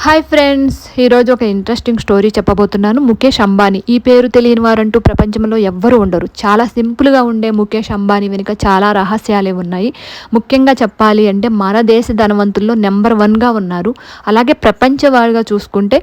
Hi friends ఈరోజు ఒక interesting story చెప్పబోతున్నాను. ముఖేష్ అంబానీ. ఈ పేరు తెలియని వారంటూ ప్రపంచంలో ఎవ్వరూ ఉండరు. చాలా సింపుల్గా ఉండే ముఖేష్ అంబానీ వెనుక చాలా రహస్యాలే ఉన్నాయి. ముఖ్యంగా చెప్పాలి అంటే మన దేశ ధనవంతుల్లో నెంబర్ వన్గా ఉన్నారు. అలాగే ప్రపంచవారిగా చూసుకుంటే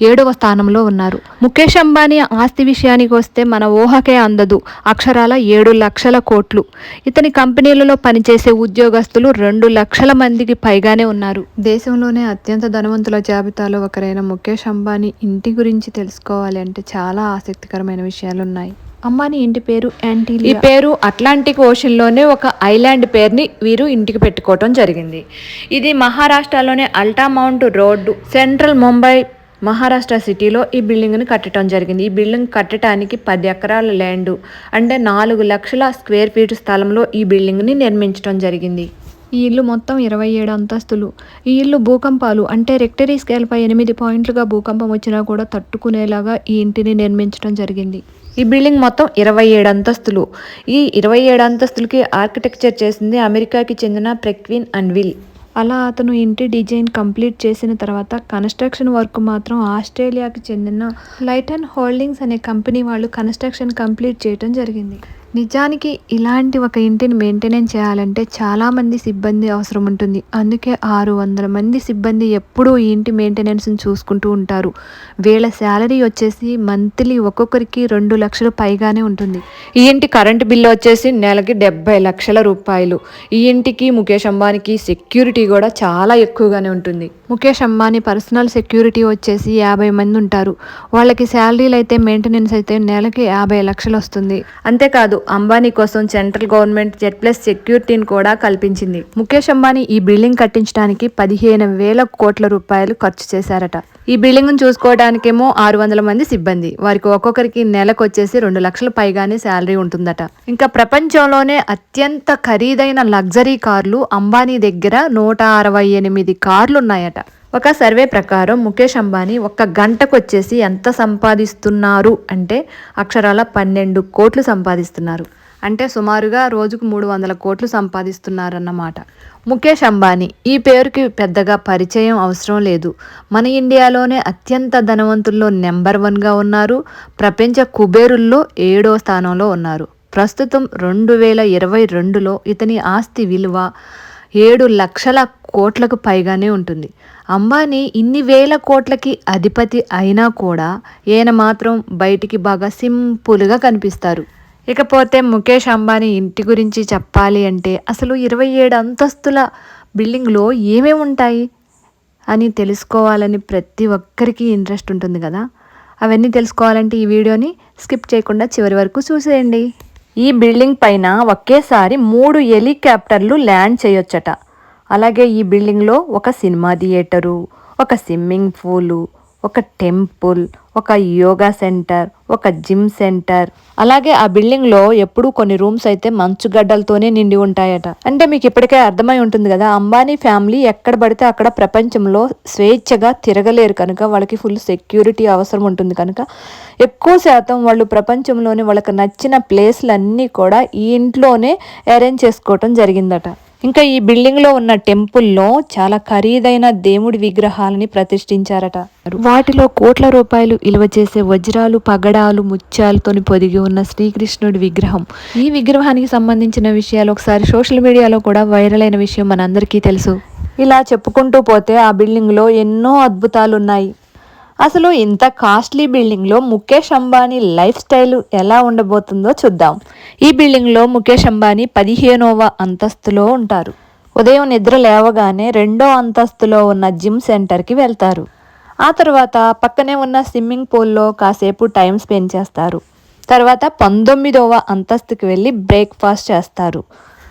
ఏడవ స్థానంలో ఉన్నారు. ముఖేష్ అంబానీ ఆస్తి విషయానికి వస్తే మన ఊహకే అందదు. అక్షరాల ఏడు లక్షల కోట్లు. ఇతని కంపెనీలలో పనిచేసే ఉద్యోగస్తులు రెండు లక్షల మందికి పైగానే ఉన్నారు. దేశంలోనే అత్యంత ధనవంతుల జాబితాలో ఒకరైన ముఖేష్ అంబానీ ఇంటి గురించి తెలుసుకోవాలి అంటే చాలా ఆసక్తికరమైన విషయాలు ఉన్నాయి అంబానీ ఇంటి పేరు యాంటీ ఈ పేరు అట్లాంటిక్ ఓషన్లోనే ఒక ఐలాండ్ పేరుని వీరు ఇంటికి పెట్టుకోవటం జరిగింది. ఇది మహారాష్ట్రలోని Altamount Road central Mumbai Maharashtra సిటీలో ఈ బిల్డింగ్ని కట్టడం జరిగింది. ఈ బిల్డింగ్ కట్టడానికి పది ఎకరాల ల్యాండ్ అంటే నాలుగు లక్షల స్క్వేర్ ఫీట్ స్థలంలో ఈ బిల్డింగ్ని నిర్మించడం జరిగింది. ఈ ఇల్లు మొత్తం ఇరవై ఏడు అంతస్తులు. ఈ ఇల్లు భూకంపాలు అంటే రెక్టరీ స్కేల్పై ఎనిమిది పాయింట్లుగా భూకంపం వచ్చినా కూడా తట్టుకునేలాగా ఈ ఇంటిని నిర్మించడం జరిగింది. ఈ బిల్డింగ్ మొత్తం ఇరవై ఏడు అంతస్తులు. ఈ ఇరవై ఏడు అంతస్తులకి ఆర్కిటెక్చర్ చేసింది అమెరికాకి చెందిన ప్రెక్విన్ అండ్ విల్ అలా అతను ఇంటి డిజైన్ కంప్లీట్ చేసిన తర్వాత కన్స్ట్రక్షన్ వర్క్ మాత్రం ఆస్ట్రేలియాకి చెందిన లైట్ అండ్ హోల్డింగ్స్ అనే కంపెనీ వాళ్ళు కన్స్ట్రక్షన్ కంప్లీట్ చేయడం జరిగింది. నిజానికి ఇలాంటి ఒక ఇంటిని మెయింటెనెన్స్ చేయాలంటే చాలామంది సిబ్బంది అవసరం ఉంటుంది. అందుకే ఆరు వందల మంది సిబ్బంది ఎప్పుడూ ఈ ఇంటి మెయింటెనెన్స్ని చూసుకుంటూ ఉంటారు. వీళ్ళ శాలరీ వచ్చేసి మంత్లీ ఒక్కొక్కరికి రెండు లక్షలు పైగానే ఉంటుంది. ఈ ఇంటి కరెంటు బిల్లు వచ్చేసి నెలకి డెబ్బై లక్షల రూపాయలు. ఈ ఇంటికి ముఖేష్ అంబానీకి సెక్యూరిటీ కూడా చాలా ఎక్కువగానే ఉంటుంది. ముఖేష్ అంబానీ పర్సనల్ సెక్యూరిటీ వచ్చేసి యాభై మంది ఉంటారు. వాళ్ళకి శాలరీలు అయితే మెయింటెనెన్స్ అయితే నెలకి యాభై లక్షలు వస్తుంది. అంతేకాదు అంబానీ కోసం సెంట్రల్ గవర్నమెంట్ జెడ్ ప్లస్ సెక్యూరిటీని కూడా కల్పించింది. ముఖేష్ అంబానీ ఈ బిల్డింగ్ కట్టించడానికి పదిహేను వేల కోట్ల రూపాయలు ఖర్చు చేశారట. ఈ బిల్డింగ్ చూసుకోవడానికేమో ఆరు వందల మంది సిబ్బంది. వారికి ఒక్కొక్కరికి నెలకు వచ్చేసి రెండు లక్షల పైగానే శాలరీ ఉంటుందట. ఇంకా ప్రపంచంలోనే అత్యంత ఖరీదైన లగ్జరీ కార్లు అంబానీ దగ్గర నూట అరవై ఎనిమిది కార్లు ఉన్నాయట ఒక సర్వే ప్రకారం ముఖేష్ అంబానీ ఒక్క గంటకు వచ్చేసి ఎంత సంపాదిస్తున్నారు అంటే అక్షరాల పన్నెండు కోట్లు సంపాదిస్తున్నారు. అంటే సుమారుగా రోజుకు మూడు వందల కోట్లు సంపాదిస్తున్నారన్నమాట. ముఖేష్ అంబానీ ఈ పేరుకి పెద్దగా పరిచయం అవసరం లేదు. మన ఇండియాలోనే అత్యంత ధనవంతుల్లో నెంబర్ వన్గా ఉన్నారు. ప్రపంచ కుబేరుల్లో ఏడో స్థానంలో ఉన్నారు. ప్రస్తుతం రెండు వేల ఇరవై రెండులో ఇతని ఆస్తి విలువ ఏడు లక్షల కోట్లకు పైగానే ఉంటుంది. అంబానీ ఇన్ని వేల కోట్లకి అధిపతి అయినా కూడా ఈయన మాత్రం బయటికి బాగా సింపుల్గా కనిపిస్తారు. ఇకపోతే ముఖేష్ అంబానీ ఇంటి గురించి చెప్పాలి అంటే అసలు ఇరవై ఏడు అంతస్తుల బిల్డింగ్లో ఏమేమి ఉంటాయి? అని తెలుసుకోవాలని ప్రతి ఒక్కరికి ఇంట్రెస్ట్ ఉంటుంది కదా. అవన్నీ తెలుసుకోవాలంటే ఈ వీడియోని స్కిప్ చేయకుండా చివరి వరకు చూసేయండి. ఈ బిల్డింగ్ పైన ఒకేసారి మూడు హెలికాప్టర్లు ల్యాండ్ చేయొచ్చట. అలాగే ఈ బిల్డింగ్లో ఒక సినిమా థియేటరు ఒక స్విమ్మింగ్ పూలు ఒక టెంపుల్ ఒక యోగా సెంటర్ ఒక జిమ్ సెంటర్ అలాగే ఆ బిల్డింగ్లో ఎప్పుడూ కొన్ని రూమ్స్ అయితే మంచుగడ్డలతోనే నిండి ఉంటాయట. అంటే మీకు ఇప్పటికే అర్థమై ఉంటుంది కదా అంబానీ ఫ్యామిలీ ఎక్కడ పడితే అక్కడ ప్రపంచంలో స్వేచ్ఛగా తిరగలేరు కనుక వాళ్ళకి ఫుల్ సెక్యూరిటీ అవసరం ఉంటుంది కనుక. ఎక్కువ శాతం వాళ్ళు ప్రపంచంలోనే వాళ్ళకి నచ్చిన ప్లేస్లన్నీ కూడా ఈ ఇంట్లోనే అరేంజ్ చేసుకోవటం జరిగిందట. ఇంకా ఈ బిల్డింగ్లో ఉన్న టెంపుల్లో చాలా ఖరీదైన దేవుడి విగ్రహాలని ప్రతిష్ఠించారట. వాటిలో కోట్ల రూపాయలు ఇలువ చేసే వజ్రాలు పగడాలు ముత్యాలతోని పొదిగి ఉన్న శ్రీకృష్ణుడి విగ్రహం. ఈ విగ్రహానికి సంబంధించిన విషయాలు ఒకసారి సోషల్ మీడియాలో కూడా వైరల్ అయిన విషయం మనందరికీ తెలుసు. ఇలా చెప్పుకుంటూ పోతే ఆ బిల్డింగ్లో ఎన్నో అద్భుతాలు ఉన్నాయి అసలు ఇంత కాస్ట్లీ బిల్డింగ్లో ముఖేష్ అంబానీ లైఫ్ స్టైల్ ఎలా ఉండబోతుందో చూద్దాం. ఈ బిల్డింగ్లో ముఖేష్ అంబానీ పదిహేనవ అంతస్తులో ఉంటారు. ఉదయం నిద్ర లేవగానే రెండో అంతస్తులో ఉన్న జిమ్ సెంటర్కి వెళ్తారు. ఆ తర్వాత పక్కనే ఉన్న స్విమ్మింగ్ పూల్లో కాసేపు టైం స్పెండ్ చేస్తారు. తర్వాత పంతొమ్మిదవ అంతస్తుకి వెళ్ళి బ్రేక్ఫాస్ట్ చేస్తారు.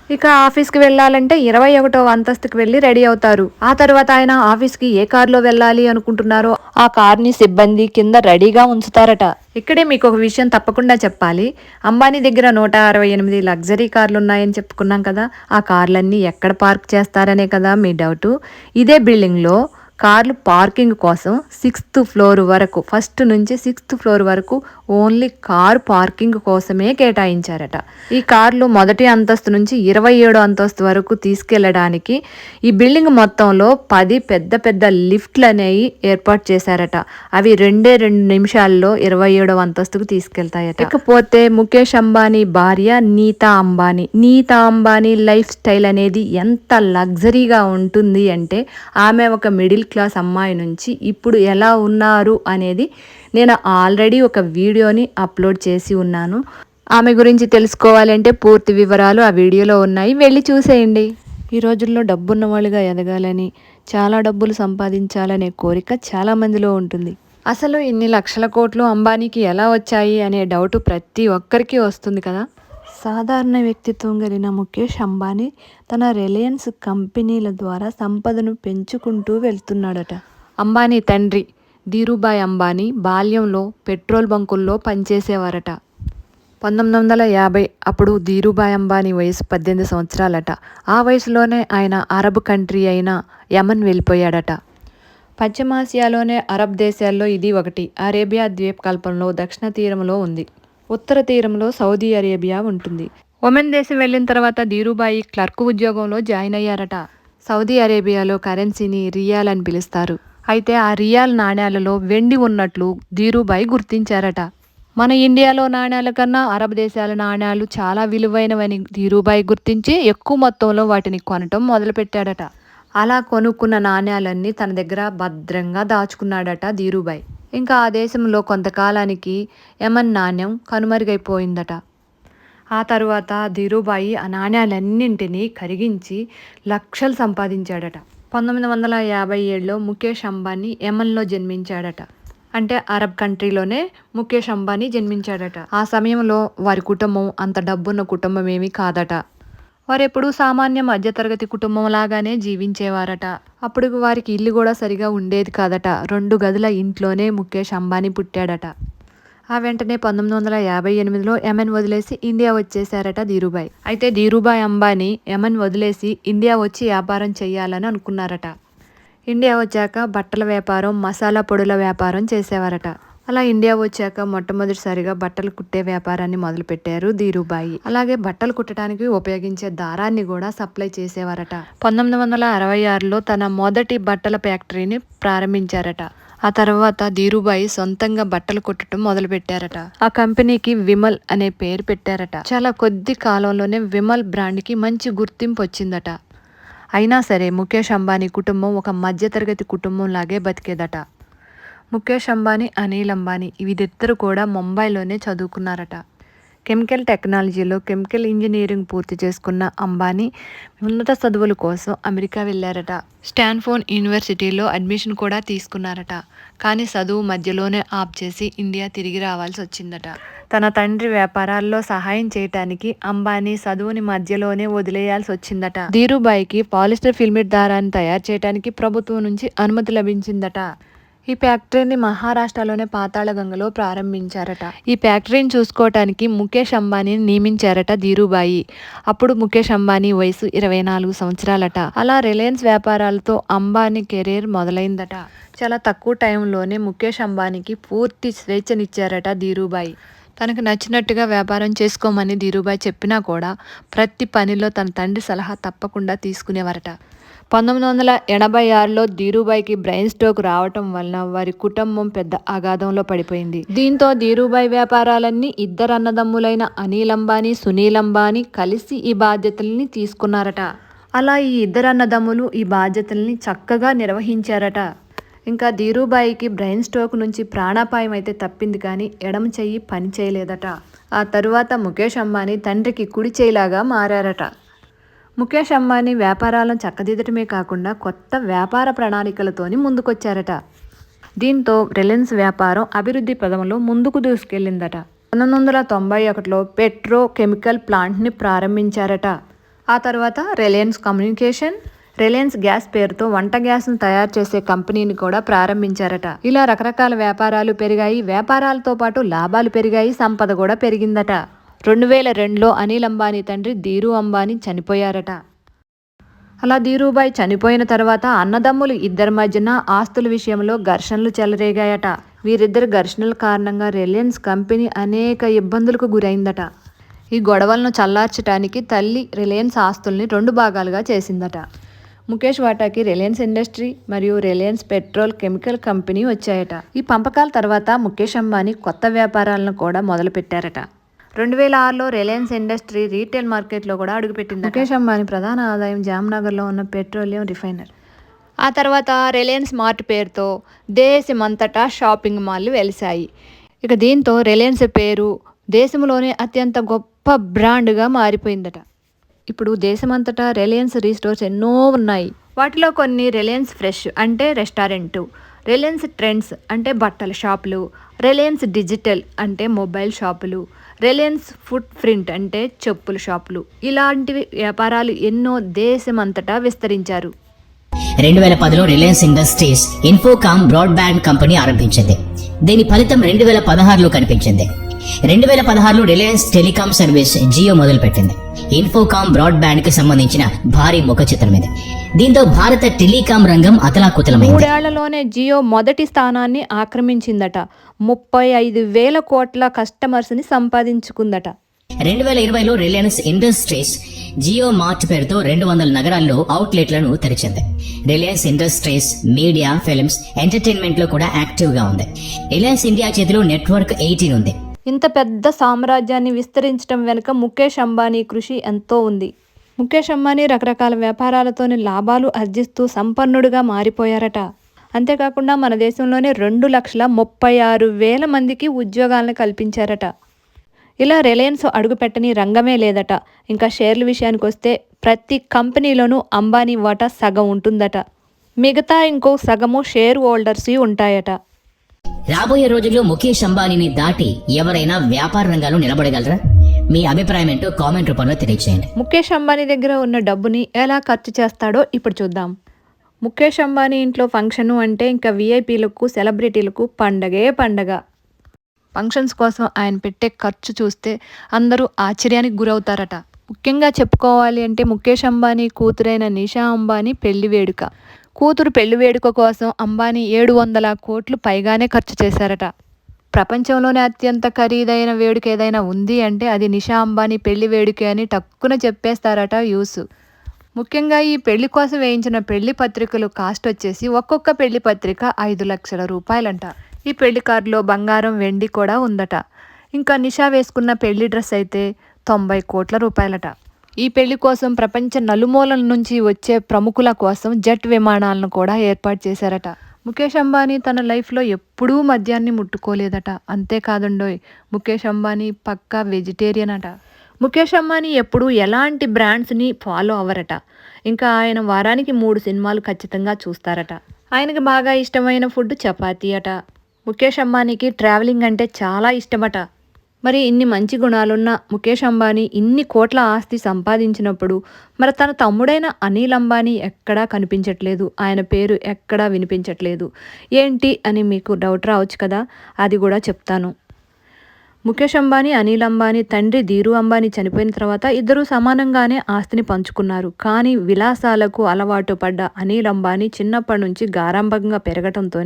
ఇక ఆఫీస్కి వెళ్ళాలంటే ఇరవై ఒకటో అంతస్తుకి వెళ్ళి రెడీ అవుతారు. ఆ తర్వాత ఆయన ఆఫీస్కి ఏ కార్లో వెళ్ళాలి అనుకుంటున్నారో ఆ కార్ని సిబ్బంది కింద రెడీగా ఉంచుతారట. ఇక్కడే మీకు ఒక విషయం తప్పకుండా చెప్పాలి. అంబానీ దగ్గర నూట అరవై ఎనిమిది లగ్జరీ కార్లు ఉన్నాయని చెప్పుకున్నాం కదా. ఆ కార్లన్నీ ఎక్కడ పార్క్ చేస్తారనే కదా మీ డౌటు. ఇదే బిల్డింగ్లో కార్లు పార్కింగ్ కోసం సిక్స్త్ ఫ్లోర్ వరకు ఫస్ట్ నుంచి సిక్స్త్ ఫ్లోర్ వరకు ఓన్లీ కార్ పార్కింగ్ కోసమే కేటాయించారట. ఈ కార్లు మొదటి అంతస్తు నుంచి ఇరవై ఏడు అంతస్తు వరకు తీసుకెళ్ళడానికి ఈ బిల్డింగ్ మొత్తంలో పది పెద్ద పెద్ద లిఫ్ట్లు అనేవి ఏర్పాటు చేశారట. అవి రెండే రెండు నిమిషాల్లో ఇరవై ఏడవ అంతస్తుకు తీసుకెళ్తాయట. ఇకపోతే ముఖేష్ అంబానీ భార్య నీతా అంబానీ. నీతా అంబానీ లైఫ్ స్టైల్ అనేది ఎంత లగ్జరీగా ఉంటుంది అంటే ఆమె ఒక మిడిల్ క్లాస్ అమ్మాయి నుంచి ఇప్పుడు ఎలా ఉన్నారు అనేది నేను ఆల్రెడీ ఒక వీడియోని అప్లోడ్ చేసి ఉన్నాను. ఆమె గురించి తెలుసుకోవాలంటే పూర్తి వివరాలు ఆ వీడియోలో ఉన్నాయి. వెళ్ళి చూసేయండి. ఈ రోజుల్లో డబ్బున్న వాళ్ళుగా ఎదగాలని చాలా డబ్బులు సంపాదించాలనే కోరిక చాలా మందిలో ఉంటుంది. అసలు ఇన్ని లక్షల కోట్లు అంబానీకి ఎలా వచ్చాయి అనే డౌట్ ప్రతి ఒక్కరికి వస్తుంది కదా? సాధారణ వ్యక్తిత్వం కలిగిన ముఖేష్ అంబానీ తన రిలయన్స్ కంపెనీల ద్వారా సంపదను పెంచుకుంటూ వెళ్తున్నాడట. అంబానీ తండ్రి ధీరుభాయ్ అంబానీ బాల్యంలో పెట్రోల్ బంకుల్లో పనిచేసేవారట. పంతొమ్మిది వందల యాభై అప్పుడు ధీరుభాయ్ అంబానీ వయసు పద్దెనిమిది సంవత్సరాలట. ఆ వయసులోనే ఆయన అరబ్ కంట్రీ అయిన యమన్ వెళ్ళిపోయాడట. పశ్చిమాసియాలోనే అరబ్ దేశాల్లో ఇది ఒకటి. అరేబియా ద్వీపకల్పంలో దక్షిణ తీరంలో ఉంది. ఉత్తర తీరంలో సౌదీ అరేబియా ఉంటుంది. ఒమెన్ దేశం వెళ్ళిన తర్వాత ధీరుబాయి క్లర్క్ ఉద్యోగంలో జాయిన్ అయ్యారట. సౌదీ అరేబియాలో కరెన్సీని రియాల్ అని పిలుస్తారు. అయితే ఆ రియాల్ నాణ్యాలలో వెండి ఉన్నట్లు ధీరుబాయి గుర్తించారట. మన ఇండియాలో నాణ్యాల కన్నా అరబ్ దేశాల నాణ్యాలు చాలా విలువైనవని ధీరుబాయి గుర్తించి ఎక్కువ మొత్తంలో వాటిని కొనటం మొదలుపెట్టాడట. అలా కొనుక్కున్న నాణ్యాలన్నీ తన దగ్గర భద్రంగా దాచుకున్నాడట ధీరుబాయి. ఇంకా ఆ దేశంలో కొంతకాలానికి యమన్ నాణ్యం కనుమరుగైపోయిందట. ఆ తరువాత ధీరుబాయి ఆ నాణ్యాలన్నింటినీ కరిగించి లక్షలు సంపాదించాడట. పంతొమ్మిది వందల యాభై ఏడులో ముఖేష్ అంబానీ యమన్లో జన్మించాడట. అంటే అరబ్ కంట్రీలోనే ముఖేష్ అంబానీ జన్మించాడట. ఆ సమయంలో వారి కుటుంబం అంత డబ్బున్న కుటుంబం ఏమీ కాదట. వారెప్పుడూ సామాన్య మధ్యతరగతి కుటుంబం లాగానే జీవించేవారట. అప్పుడు వారికి ఇల్లు కూడా సరిగా ఉండేది కాదట. రెండు గదుల ఇంట్లోనే ముఖేష్ అంబానీ పుట్టాడట. ఆ వెంటనే పంతొమ్మిది వందల యాభై ఎనిమిదిలో యమన్ వదిలేసి ఇండియా వచ్చేసారట ధీరుబాయ్ అయితే ధీరుబాయ్ అంబానీ యమన్ వదిలేసి ఇండియా వచ్చి వ్యాపారం చేయాలని అనుకున్నారట. ఇండియా వచ్చాక బట్టల వ్యాపారం మసాలా పొడుల వ్యాపారం చేసేవారట. అలా ఇండియా వచ్చాక మొట్టమొదటిసారిగా బట్టలు కుట్టే వ్యాపారాన్ని మొదలుపెట్టారు ధీరుబాయి అలాగే బట్టలు కుట్టడానికి ఉపయోగించే దారాన్ని కూడా సప్లై చేసేవారట. పంతొమ్మిది వందల అరవై ఆరులో తన మొదటి బట్టల ఫ్యాక్టరీని ప్రారంభించారట. ఆ తర్వాత ధీరుబాయి సొంతంగా బట్టలు కుట్టడం మొదలు పెట్టారట ఆ కంపెనీకి విమల్ అనే పేరు పెట్టారట. చాలా కొద్ది కాలంలోనే విమల్ బ్రాండ్కి మంచి గుర్తింపు వచ్చిందట. అయినా సరే ముఖేష్ అంబానీ కుటుంబం ఒక మధ్యతరగతి కుటుంబం లాగే బతికేదట. ముఖేష్ అంబానీ అనిల్ అంబానీ వీరిద్దరు కూడా ముంబైలోనే చదువుకున్నారట. కెమికల్ టెక్నాలజీలో కెమికల్ ఇంజనీరింగ్ పూర్తి చేసుకున్న అంబానీ ఉన్నత చదువుల కోసం అమెరికా వెళ్ళారట. స్టాన్ఫోన్ యూనివర్సిటీలో అడ్మిషన్ కూడా తీసుకున్నారట. కానీ చదువు మధ్యలోనే ఆప్ చేసి ఇండియా తిరిగి రావాల్సి వచ్చిందట. తన తండ్రి వ్యాపారాల్లో సహాయం చేయటానికి అంబానీ చదువుని మధ్యలోనే వదిలేయాల్సి వచ్చిందట. ధీరుబాయికి పాలిస్టర్ ఫిల్మిట్ దారాన్ని తయారు చేయడానికి ప్రభుత్వం నుంచి అనుమతి లభించిందట. ఈ ఫ్యాక్టరీని మహారాష్ట్రలోనే పాతాళగంగలో ప్రారంభించారట. ఈ ఫ్యాక్టరీని చూసుకోవటానికి ముఖేష్ అంబానీని నియమించారట ధీరుబాయి. అప్పుడు ముఖేష్ అంబానీ వయసు ఇరవై నాలుగు సంవత్సరాలట. అలా రిలయన్స్ వ్యాపారాలతో అంబానీ కెరీర్ మొదలైందట. చాలా తక్కువ టైంలోనే ముఖేష్ అంబానీకి పూర్తి స్వేచ్ఛనిచ్చారట ధీరుబాయి. తనకు నచ్చినట్టుగా వ్యాపారం చేసుకోమని ధీరుబాయి చెప్పినా కూడా ప్రతి పనిలో తన తండ్రి సలహా తప్పకుండా తీసుకునేవారట. పంతొమ్మిది వందల ఎనభై ఆరులో ధీరుబాయికి బ్రెయిన్ స్ట్రోక్ రావటం వలన వారి కుటుంబం పెద్ద అగాధంలో పడిపోయింది. దీంతో ధీరుబాయి వ్యాపారాలన్నీ ఇద్దరు అన్నదమ్ములైన అనిల్ అంబానీ సునీల్ అంబానీ కలిసి ఈ బాధ్యతల్ని తీసుకున్నారట. అలా ఈ ఇద్దరు అన్నదమ్ములు ఈ బాధ్యతల్ని చక్కగా నిర్వహించారట. ఇంకా ధీరుబాయికి బ్రెయిన్ స్ట్రోక్ నుంచి ప్రాణాపాయం అయితే తప్పింది కానీ ఎడమ చెయ్యి పని చేయలేదట. ఆ తరువాత ముఖేష్ అంబానీ తండ్రికి కుడి చేయిలాగా మారారట. ముఖేష్ అంబానీ వ్యాపారాలను చక్కదిద్దటమే కాకుండా కొత్త వ్యాపార ప్రణాళికలతోని ముందుకొచ్చారట. దీంతో రిలయన్స్ వ్యాపారం అభివృద్ధి పదంలో ముందుకు దూసుకెళ్ళిందట. పంతొమ్మిది వందల తొంభై ఒకటిలో పెట్రో కెమికల్ ప్లాంట్ని ప్రారంభించారట. ఆ తర్వాత రిలయన్స్ కమ్యూనికేషన్ రిలయన్స్ గ్యాస్ పేరుతో వంట గ్యాస్ను తయారు చేసే కంపెనీని కూడా ప్రారంభించారట. ఇలా రకరకాల వ్యాపారాలు పెరిగాయి. వ్యాపారాలతో పాటు లాభాలు పెరిగాయి. సంపద కూడా పెరిగిందట. రెండు వేల రెండులో అనిల్ అంబానీ తండ్రి ధీరు అంబానీ చనిపోయారట. అలా ధీరుబాయ్ చనిపోయిన తర్వాత అన్నదమ్ములు ఇద్దరి మధ్యన ఆస్తుల విషయంలో ఘర్షణలు చెలరేగాయట. వీరిద్దరి ఘర్షణల కారణంగా రిలయన్స్ కంపెనీ అనేక ఇబ్బందులకు గురైందట. ఈ గొడవలను చల్లార్చడానికి తల్లి రిలయన్స్ ఆస్తుల్ని రెండు భాగాలుగా చేసిందట. ముఖేష్ వాటాకి రిలయన్స్ ఇండస్ట్రీ మరియు రిలయన్స్ పెట్రోల్ కెమికల్ కంపెనీ వచ్చాయట. ఈ పంపకాల తర్వాత ముఖేష్ అంబానీ కొత్త వ్యాపారాలను కూడా మొదలుపెట్టారట. రెండు వేల ఆరులో రిలయన్స్ ఇండస్ట్రీ రీటైల్ మార్కెట్లో కూడా అడుగుపెట్టింది ముఖేష్ అంబానీ ప్రధాన ఆదాయం జామ్నగర్లో ఉన్న పెట్రోలియం రిఫైనర్. ఆ తర్వాత రిలయన్స్ మార్ట్ పేరుతో దేశమంతటా షాపింగ్ మాల్లు వెలిశాయి. ఇక దీంతో రిలయన్స్ పేరు దేశంలోనే అత్యంత గొప్ప బ్రాండ్గా మారిపోయిందట. ఇప్పుడు దేశమంతటా రిలయన్స్ రీస్టోర్స్ ఎన్నో ఉన్నాయి. వాటిలో కొన్ని రిలయన్స్ ఫ్రెష్ అంటే రెస్టారెంటు రిలయన్స్ ట్రెండ్స్ అంటే బట్టల షాపులు రిలయన్స్ డిజిటల్ అంటే మొబైల్ షాపులు రిలయన్స్ ఫుడ్ ప్రింట్ అంటే చెప్పుల షాపులు. ఇలాంటివి వ్యాపారాలు ఎన్నో దేశమంతటా విస్తరించారు. రెండు వేల పదిలో Reliance Industries Infocomm broadband company ఆరంభించింది. దీని ఫలితం రెండు వేల పదహారులో కనిపించింది. రెండు వేల పదహారులో రిలయన్స్ టెలికాం సర్వీస్ జియో మొదలుపెట్టింది. ఇన్ఫోకామ్ బ్రాడ్బ్యాండ్కి సంబంధించిన భారీ ముఖ చిత్రం ఇది. దీంతో భారత టెలికాం రంగం అతలాకుతలమైంది. మూడేళ్ళలోనే జియో మొదటి స్థానాన్ని ఆక్రమించిందట. ముప్పై ఐదు వేల కోట్ల కస్టమర్స్ని సంపాదించుకుందట. రెండు వేల ఇరవైలో రిలయన్స్ ఇండస్ట్రీస్ జియో మార్ట్ పేరుతో రెండు వందల నగరాల్లో అవుట్లెట్లను తెరిచింది. రిలయన్స్ ఇండస్ట్రీస్ మీడియా ఫిల్మ్స్ ఎంటర్టైన్మెంట్లో కూడా యాక్టివ్గా ఉంది. రిలయన్స్ ఇండియా చేతిలో నెట్వర్క్ ఎయిటీన్ ఉంది. ఇంత పెద్ద సామ్రాజ్యాన్ని విస్తరించడం వెనుక ముఖేష్ అంబానీ కృషి ఎంతో ఉంది. ముఖేష్ అంబానీ రకరకాల వ్యాపారాలతోని లాభాలు ఆర్జిస్తూ సంపన్నుడిగా మారిపోయారట. అంతేకాకుండా మన దేశంలోనే రెండు లక్షల ముప్పై ఆరు వేల మందికి ఉద్యోగాలను కల్పించారట. ఇలా రిలయన్స్ అడుగుపెట్టని రంగమే లేదట. ఇంకా షేర్ల విషయానికి వస్తే ప్రతి కంపెనీలోనూ అంబానీ వాటా సగం ఉంటుందట. మిగతా ఇంకో సగము షేర్ హోల్డర్స్ ఉంటాయట. రాబోయే రోజుల్లో ముఖేష్ అంబానీని దాటి ఎవరైనా వ్యాపార రంగాల్లో నిలబడగలరా? మీ అభిప్రాయం ఏంటో కామెంట్ రూపంలో తెలియజేయండి ముఖేష్ అంబానీ దగ్గర ఉన్న డబ్బుని ఎలా ఖర్చు చేస్తాడో ఇప్పుడు చూద్దాం. ముఖేష్ అంబానీ ఇంట్లో ఫంక్షను అంటే ఇంకా విఐపీలకు సెలబ్రిటీలకు పండగే పండగ. ఫంక్షన్స్ కోసం ఆయన పెట్టే ఖర్చు చూస్తే అందరూ ఆశ్చర్యానికి గురవుతారట. ముఖ్యంగా చెప్పుకోవాలి అంటే ముఖేష్ అంబానీ కూతురైన నిషా అంబానీ పెళ్ళి వేడుక. కూతురు పెళ్ళి వేడుక కోసం అంబానీ ఏడు వందల కోట్లు పైగానే ఖర్చు చేశారట. ప్రపంచంలోనే అత్యంత ఖరీదైన వేడుక ఏదైనా ఉంది అంటే అది నిషా అంబానీ పెళ్ళి వేడుక అని టక్కున చెప్పేస్తారట యూస్. ముఖ్యంగా ఈ పెళ్ళి కోసం వేయించిన పెళ్ళి పత్రికలు కాస్ట్ వచ్చేసి ఒక్కొక్క పెళ్ళి పత్రిక ఐదు లక్షల రూపాయలంట. ఈ పెళ్ళి కార్డులో బంగారం వెండి కూడా ఉందట. ఇంకా నిషా వేసుకున్న పెళ్ళి డ్రెస్ అయితే తొంభై కోట్ల రూపాయలట. ఈ పెళ్ళి కోసం ప్రపంచ నలుమూలల నుంచి వచ్చే ప్రముఖుల కోసం జెట్ విమానాలను కూడా ఏర్పాటు చేశారట. ముఖేష్ అంబానీ తన లైఫ్లో ఎప్పుడూ మద్యాన్ని ముట్టుకోలేదట. అంతేకాదుండోయ్ ముఖేష్ అంబానీ పక్కా వెజిటేరియన్ అట. ముఖేష్ అంబానీ ఎప్పుడూ ఎలాంటి బ్రాండ్స్ని ఫాలో అవ్వరట? ఇంకా ఆయన వారానికి మూడు సినిమాలు ఖచ్చితంగా చూస్తారట. ఆయనకి బాగా ఇష్టమైన ఫుడ్ చపాతీ అట. ముఖేష్ అంబానీకి ట్రావెలింగ్ అంటే చాలా ఇష్టమట. మరి ఇన్ని మంచి గుణాలున్న ముఖేష్ అంబానీ ఇన్ని కోట్ల ఆస్తి సంపాదించినప్పుడు మరి తన తమ్ముడైన అనిల్ అంబానీ ఎక్కడా కనిపించట్లేదు. ఆయన పేరు ఎక్కడా వినిపించట్లేదు. ఏంటి అని మీకు డౌట్ రావచ్చు కదా? అది కూడా చెప్తాను. ముఖేష్ అంబానీ అనిల్ అంబానీ తండ్రి ధీరు అంబానీ చనిపోయిన తర్వాత ఇద్దరూ సమానంగానే ఆస్తిని పంచుకున్నారు. కానీ విలాసాలకు అలవాటు పడ్డ అనిల్ అంబానీ చిన్నప్పటి నుంచి గారంభంగా పెరగటంతో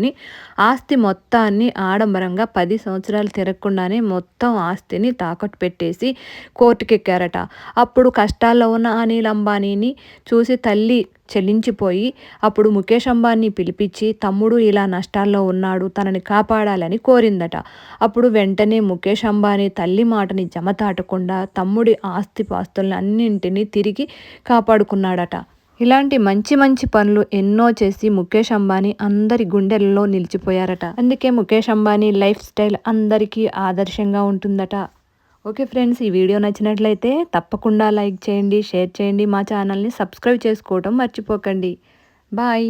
ఆస్తి మొత్తాన్ని ఆడంబరంగా పది సంవత్సరాలు తిరగకుండానే మొత్తం ఆస్తిని తాకట్టు పెట్టేసి కోర్టుకెక్కారట. అప్పుడు కష్టాల్లో ఉన్న అనిల్ అంబానీని చూసి తల్లి చెల్లించిపోయి అప్పుడు ముఖేష్ అంబానీ పిలిపించి తమ్ముడు ఇలా నష్టాల్లో ఉన్నాడు తనని కాపాడాలని కోరిందట. అప్పుడు వెంటనే ముఖేష్ అంబానీ తల్లి మాటని జమతాటకుండా తమ్ముడి ఆస్తి పాస్తుల్ని అన్నింటినీ తిరిగి కాపాడుకున్నాడట. ఇలాంటి మంచి మంచి పనులు ఎన్నో చేసి ముఖేష్ అంబానీ అందరి గుండెల్లో నిలిచిపోయారట. అందుకే ముఖేష్ అంబానీ లైఫ్ స్టైల్ అందరికీ ఆదర్శంగా ఉంటుందట. ఓకే ఫ్రెండ్స్ ఈ వీడియో నచ్చినట్లయితే తప్పకుండా లైక్ చేయండి షేర్ చేయండి మా ఛానల్ని సబ్స్క్రైబ్ చేసుకోవటం మర్చిపోకండి. బాయ్.